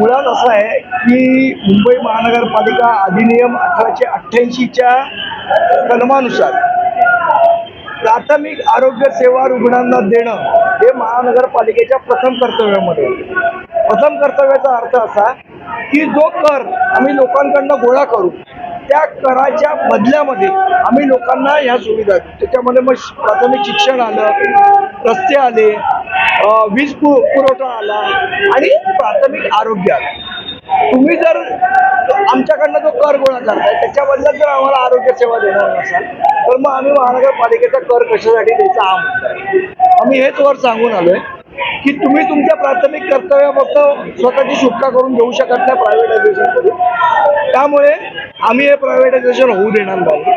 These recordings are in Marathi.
मुळात असं आहे की मुंबई महानगरपालिका अधिनियम अठराशे अठ्ठ्याऐंशीच्या कलमानुसार प्राथमिक आरोग्य सेवा रुग्णांना देणं हे महानगरपालिकेच्या प्रथम कर्तव्यामध्ये प्रथम कर्तव्याचा अर्थ असा की जो कर आम्ही लोकांकडनं गोळा करू त्या कराच्या बदल्यामध्ये आम्ही लोकांना ह्या सुविधा त्याच्यामध्ये मग प्राथमिक शिक्षण आलं रस्ते आले वीज पु पुरवठा आला आणि प्राथमिक आरोग्य आलं. तुम्ही जर आमच्याकडनं जो कर गोळा करताय त्याच्या बदल्यात जर आम्हाला आरोग्य सेवा देणार नसाल तर मग आम्ही महानगरपालिकेचा कर कशासाठी द्यायचा आम आम्ही हेच वर सांगून आलोय की तुम्ही तुमच्या प्राथमिक कर्तव्य फक्त स्वतःची सुटका करून घेऊ शकत नाही प्रायव्हेटायझेशन करून. त्यामुळे आम्ही हे प्रायव्हेटायझेशन होऊ देणार नाही.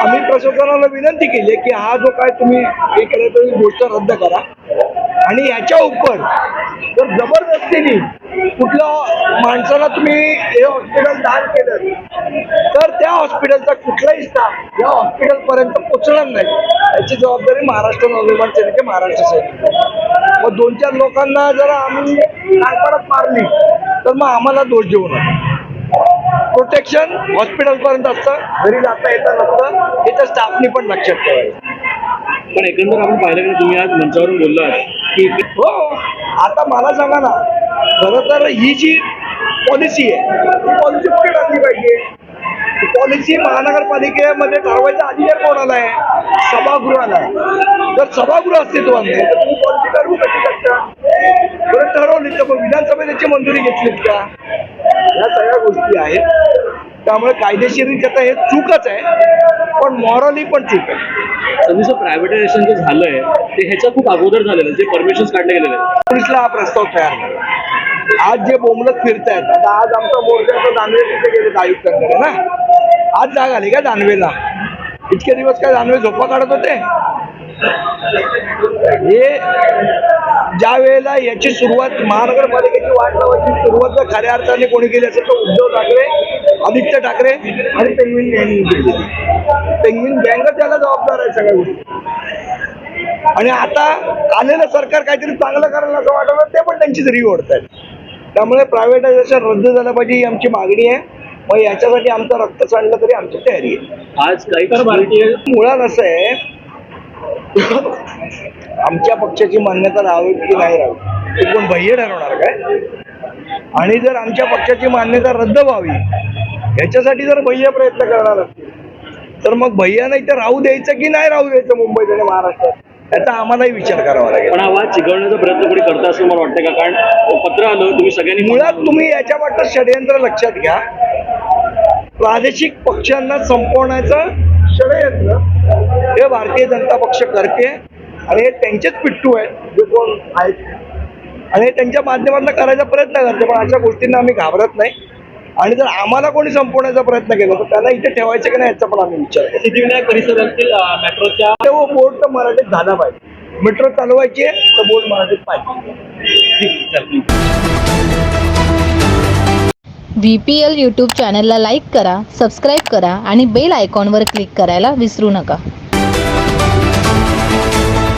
आम्ही प्रशासनाला विनंती केली की हा जो काय तुम्ही हे केलं तर गोष्ट रद्द करा. आणि याच्या उपर जर जबरदस्तीने कुठल्या माणसाला तुम्ही हे हॉस्पिटल दान केलं तर त्या हॉस्पिटलचा कुठलाही स्टाफ या हॉस्पिटलपर्यंत पोचणार नाही. याची जबाबदारी महाराष्ट्र नवनिर्माण सेनेचे महाराष्ट्र सैनिक मग दोन चार लोकांना जर आम्ही काळपाडात मारली तर मग आम्हाला दोष देऊ नका. प्रोटेक्शन हॉस्पिटलपर्यंत असतं घरी जाता येतं नसतं हे तर स्टाफनी पण लक्षात ठेवायचं. पण एकंदर आपण पाहिलं की तुम्ही आज मंचावरून बोललात की हो आता मला सांगा ना खरं तर ही जी पॉलिसी आहे ती पॉलिसी कुठे टाकली पाहिजे? पॉलिसी महानगरपालिकेमध्ये ठरवायचा अधिकार कोणाला आहे? सभागृहाला. जर सभागृह अस्तित्वात नाही तर तुम्ही पॉलिसी ठरवू कशी शकता? बरं ठरवली तर मग विधानसभेत त्याची मंजुरी घेतलीत का? या सगळ्या गोष्टी आहेत. त्यामुळे कायदेशीर हे चूकच आहे पण मॉरली पण चूक आहे. सध्याचं प्रायव्हेटायझेशन जे झालंय ते ह्याच्या खूप अगोदर झालेलं जे परमिशन काढले गेलेले. पोलिसला हा प्रस्ताव तयार झाला. आज जे बोंबलत फिरतायत आता आज आमचा मोर्चाचा दानवे तिथे गेले आयुक्तांकडे ना? आज जाग आली का दानवेला? इतके दिवस काय दानवे झोपा काढत होते? हे ज्या वेळेला याची सुरुवात महानगरपालिकेची वाट लावायची सुरुवात जर खऱ्या अर्थाने कोणी केली असेल तर उद्धव ठाकरे आदित्य ठाकरे आणि पेंगविन गँग केली. पेंगविन गँगच त्याला जबाबदार आहे सगळ्या गोष्टी. आणि आता आलेलं सरकार काहीतरी चांगलं करेल असं वाटलं ते पण त्यांचीच री ओढतायत त्यामुळे प्रायव्हेटायझेशन रद्द झालं पाहिजे ही आमची मागणी आहे. मग याच्यासाठी आमचं रक्त सांडलं तरी आमची तयारी आहे. आज काही तर भारतीय मुळात असं आहे आमच्या पक्षाची मान्यता राहावी की नाही राहावी ते कोण भय्य ठरवणार काय? आणि जर आमच्या पक्षाची मान्यता रद्द व्हावी ह्याच्यासाठी जर भय्य प्रयत्न करणार असतील तर मग भैया नाही तर राहू द्यायचं की नाही राहू द्यायचं मुंबईत आणि महाराष्ट्रात? याचा आम्हालाही विचार करावा लागेल. पण वाद चिघळण्याचा प्रयत्न कोणी करता असं मला वाटतं का? कारण पत्र आलं तुम्ही सगळ्यांनी मुळात तुम्ही याच्या वाटतं षडयंत्र लक्षात घ्या. प्रादेशिक पक्षांना संपवण्याचं षडयंत्र हे भारतीय जनता पक्ष करते आणि हे त्यांचेच पिट्टू आहेत. जे कोण आहेत. आणि हे त्यांच्या माध्यमातून करायचा प्रयत्न करते पण अशा गोष्टींना आम्ही घाबरत नाही. आणि जर आम्हाला कोणी संपवण्याचा प्रयत्न केला तर त्यांना इथे ठेवायचं की नाही याचा पण आम्ही विचार. सिद्धिविनायक परिसरातील मेट्रोच्या तेव्हा बोर्ड तर मराठीत झाला पाहिजे. मेट्रो चालवायची आहे तर बोर्ड मराठीत पाहिजे. व्ही पी एल यूट्यूब चॅनलला लाईक करा सबस्क्राईब करा आणि बेल आयकॉनवर क्लिक करायला विसरू नका.